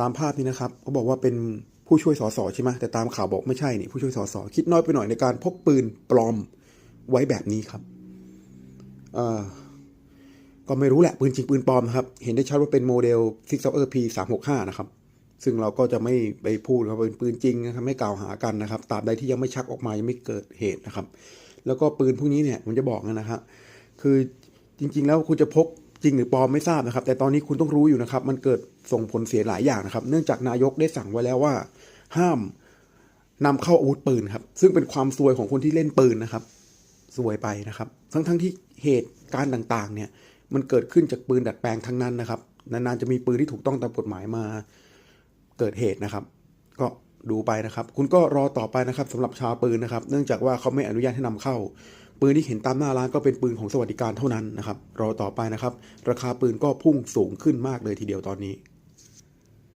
ตามภาพนี้นะครับเขาบอกว่าเป็นผู้ช่วยสสใช่ไหมแต่ตามข่าวบอกไม่ใช่นี่ผู้ช่วยสสคิดน้อยไปหน่อยในการพกปืนปลอมไว้แบบนี้ครับอก็ไม่รู้แหละปืนจริงปืนปลอมนะครับ เห็นได้ชัดว่าเป็นโมเดล Six Hour P 3 6 5นะครับ ซึ่งเราก็จะไม่ไปพูดว่าเป็นปืนจริงนะครับไม่กล่าวหากันนะครับตราบใดที่ยังไม่ชักออกมายังไม่เกิดเหตุนะครับ แล้วก็ปืนพวกนี้เนี่ยผมจะบอกนะฮะคือจริง ๆ แล้วคุณจะพก จริงหรือปลอมไม่ทราบนะครับ แต่ตอนนี้คุณต้องรู้อยู่นะครับ มันเกิดส่งผลเสียหลายอย่างนะครับ เนื่องจากนายกได้สั่งไว้แล้วว่า ห้ามนำเข้าอาวุธปืนครับ ซึ่งเป็นความซวยของคนที่เล่นปืนนะครับซวยไปนะครับ ทั้งๆทที่เหตุการณ์ต่างๆ เนี่ย มันเกิดขึ้นจากปืนดัดแปลงทั้งนั้นนะครับ นานๆจะมีปืนที่ถูกต้องตามกฎหมายมาเกิดเหตุนะครับ ก็ดูไปนะครับ คุณก็รอต่อไปนะครับสำหรับชาวปืนนะครับ เนื่องจากว่าเขาไม่อนุญาตให้นำเข้า ปืนที่เห็นตามหน้าร้านก็เป็นปืนของสวัสดิการเท่านั้นนะครับรอต่อไปนะครับ ราคาปืนก็พุ่งสูงขึ้นมากเลยทีเดียวตอนนี้